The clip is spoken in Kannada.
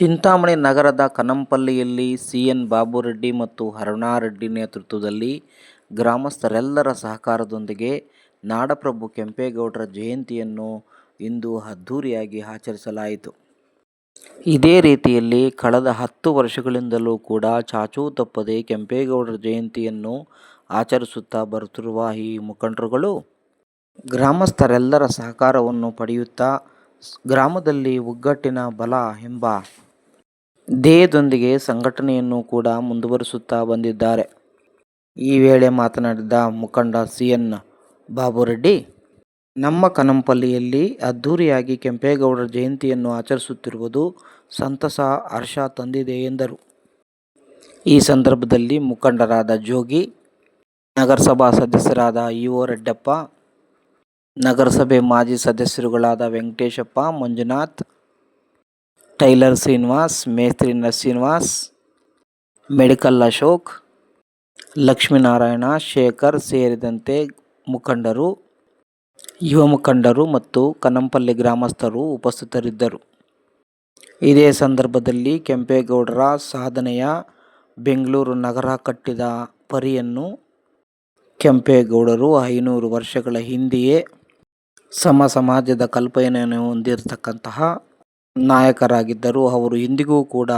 ಚಿಂತಾಮಣಿ ನಗರದ ಕನಂಪಲ್ಲಿಯಲ್ಲಿ ಸಿ. ಎನ್. ಬಾಬುರೆಡ್ಡಿ ಮತ್ತು ಅರುಣಾರೆಡ್ಡಿ ನೇತೃತ್ವದಲ್ಲಿ ಗ್ರಾಮಸ್ಥರೆಲ್ಲರ ಸಹಕಾರದೊಂದಿಗೆ ನಾಡಪ್ರಭು ಕೆಂಪೇಗೌಡರ ಜಯಂತಿಯನ್ನು ಇಂದು ಅದ್ಧೂರಿಯಾಗಿ ಆಚರಿಸಲಾಯಿತು. ಇದೇ ರೀತಿಯಲ್ಲಿ ಕಳೆದ ಹತ್ತು ವರ್ಷಗಳಿಂದಲೂ ಕೂಡ ಚಾಚೂ ತಪ್ಪದೆ ಕೆಂಪೇಗೌಡರ ಜಯಂತಿಯನ್ನು ಆಚರಿಸುತ್ತಾ ಬರುತ್ತಿರುವ ಈ ಮುಖಂಡರುಗಳು ಗ್ರಾಮಸ್ಥರೆಲ್ಲರ ಸಹಕಾರವನ್ನು ಪಡೆಯುತ್ತಾ ಗ್ರಾಮದಲ್ಲಿ ಒಗ್ಗಟ್ಟಿನ ಬಲ ಎಂಬ ಧ್ಯೇಯದೊಂದಿಗೆ ಸಂಘಟನೆಯನ್ನು ಕೂಡ ಮುಂದುವರಿಸುತ್ತಾ ಬಂದಿದ್ದಾರೆ. ಈ ವೇಳೆ ಮಾತನಾಡಿದ ಮುಖಂಡ ಸಿ. ಎನ್. ಬಾಬುರೆಡ್ಡಿ, ನಮ್ಮ ಕನಂಪಲ್ಲಿಯಲ್ಲಿ ಅದ್ಧೂರಿಯಾಗಿ ಕೆಂಪೇಗೌಡರ ಜಯಂತಿಯನ್ನು ಆಚರಿಸುತ್ತಿರುವುದು ಸಂತಸ, ಹರ್ಷ ತಂದಿದೆ ಎಂದರು. ಈ ಸಂದರ್ಭದಲ್ಲಿ ಮುಖಂಡರಾದ ಜೋಗಿ, ನಗರಸಭಾ ಸದಸ್ಯರಾದ ಇ. ಒ. ರೆಡ್ಡಪ್ಪ, ನಗರಸಭೆ ಮಾಜಿ ಸದಸ್ಯರುಗಳಾದ ವೆಂಕಟೇಶಪ್ಪ, ಮಂಜುನಾಥ್, ಟೈಲರ್ ಶ್ರೀನಿವಾಸ್, ಮೇಸ್ತ್ರಿ ಶ್ರೀನಿವಾಸ್, ಮೆಡಿಕಲ್ ಅಶೋಕ್, ಲಕ್ಷ್ಮೀನಾರಾಯಣ, ಶೇಖರ್ ಸೇರಿದಂತೆ ಮುಖಂಡರು, ಯುವ ಮುಖಂಡರು ಮತ್ತು ಕನಂಪಲ್ಲಿ ಗ್ರಾಮಸ್ಥರು ಉಪಸ್ಥಿತರಿದ್ದರು. ಇದೇ ಸಂದರ್ಭದಲ್ಲಿ ಕೆಂಪೇಗೌಡರ ಸಾಧನೆಯ ಬೆಂಗಳೂರು ನಗರ ಕಟ್ಟಿದ ಪರಿಯನ್ನು, ಕೆಂಪೇಗೌಡರು ಐನೂರು ವರ್ಷಗಳ ಹಿಂದೆಯೇ ಸಮ ಸಮಾಜದ ಕಲ್ಪನೆಯನ್ನು ಹೊಂದಿರತಕ್ಕಂತಹ ನಾಯಕರಾಗಿದ್ದರು. ಅವರು ಇಂದಿಗೂ ಕೂಡ